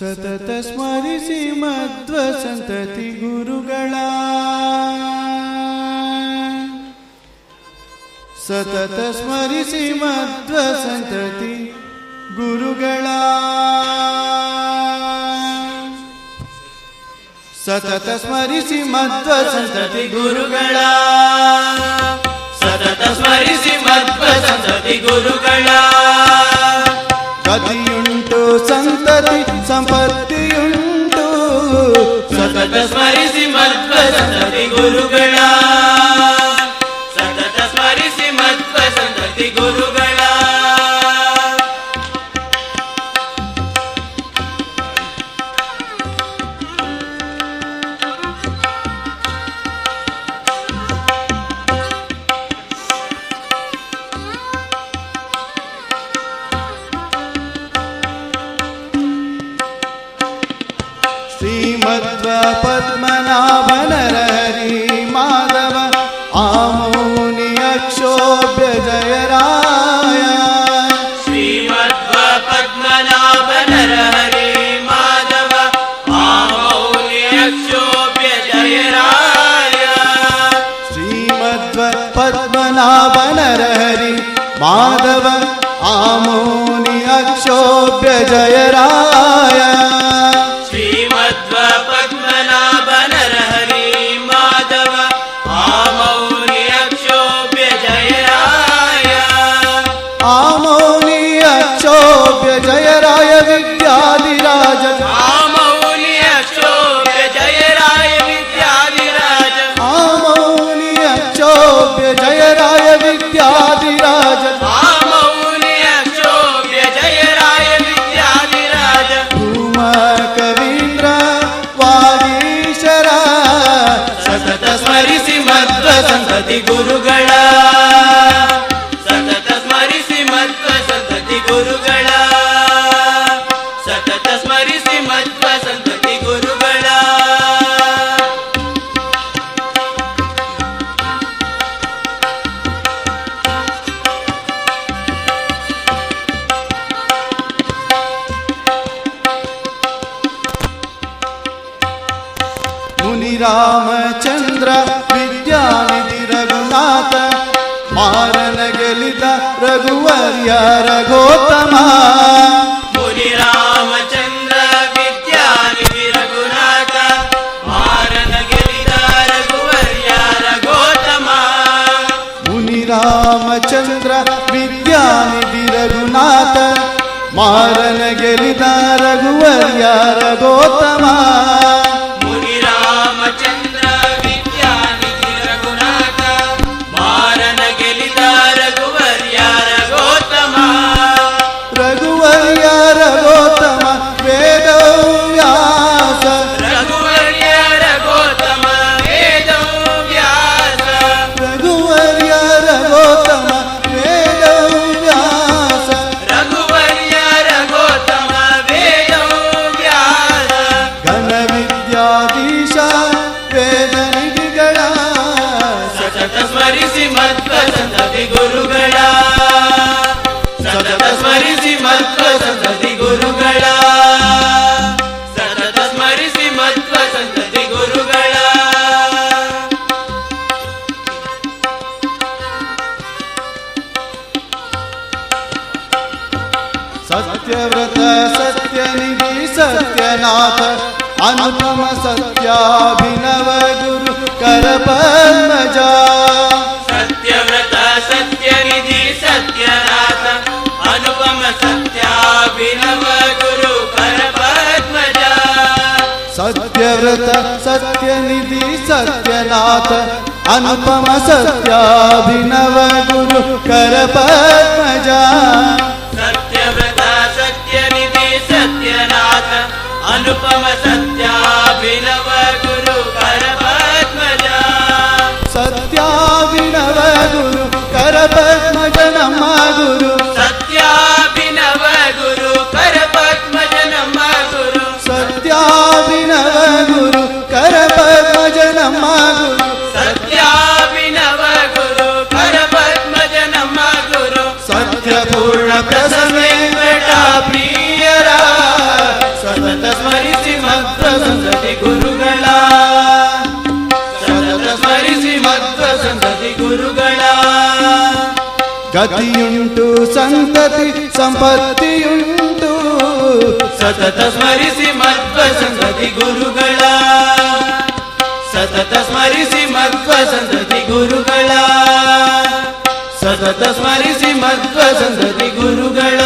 ಸತತ ಸ್ಮರಿಸಿ ಮಧ್ವ ಸಂತತಿ ಗುರುಗಳ. ಸತತ ಸ್ಮರಿಸಿ ಮಧ್ವ ಸಂತತಿ ಗುರುಗಳ. ಸತತ ಸ್ಮರಿಸಿ ಮಧ್ವ ಸಂತತಿ ಗುರುಗಳ. ಸತತ ಸ್ಮರಿಸಿ ಮಧ್ವ ಸಂತತಿ ಗುರುಗಳ. ಗತಿಯುಂಟು ಸಂತತಿ ಸಂಪತ್ತಿಯುಂಟು ಸತತ ಸ್ಮರಿಸಿ ಮಧ್ವ ಸಂತತಿ ಗುರುಗಳ पद्मनाभनरहरि माधव आमोनि अक्षोभ्य जय राय श्रीमद्वपद्मनाभनरहरि माधव माधव आमोनि अक्षोभ्य जय राय ಮುನಿ ರಾಮಚಂದ್ರ ವಿದ್ಯಾನಿಧಿ ರಘುನಾಥ ಮಾರನ ಗೆಲಿದ ರಘುವರ್ಯ ರಘೋತ್ತಮ. ರಾಮಚಂದ್ರ ವಿದ್ಯಾನಿಧಿ ರಘುನಾಥ ಮಾರನ ಗೆಲಿದ ರಘುವರ್ಯ ರಘೋತ್ತಮ. યાર ಗುರುಗಳ ಸತತ ಸ್ಮರಿಸಿ ಮಧ್ವ ಸಂತತಿ ಗುರುಗಳ ಸತ್ಯವ್ರತ ಸತ್ಯನಿಧಿ ಸತ್ಯನಾಥ ಅನುಪಮ ಸತ್ಯಾಭಿನವ ಗುರು ಕರಪದ್ಮಜ सत्यव्रत सत्यनिधि सत्यनाथ अनुपम सत्याभिनव गुरु कर पद्मजा। सत्यव्रत सत्यनिधि सत्यनाथ अनुपम सत्य ಗತಿಯುಂಟು ಸಂತತಿ ಸಂಪತ್ತಿಯುಂಟು ಸತತ ಸ್ಮರಿಸಿ ಮಧ್ವ ಸಂತತಿ ಗುರುಗಳ ಸತತ ಸ್ಮರಿಸಿ ಮಧ್ವ ಸಂತತಿ ಗುರುಗಳ. ಸತತ ಸ್ಮರಿಸಿ ಮಧ್ವ ಸಂತತಿ ಗುರುಗಳ.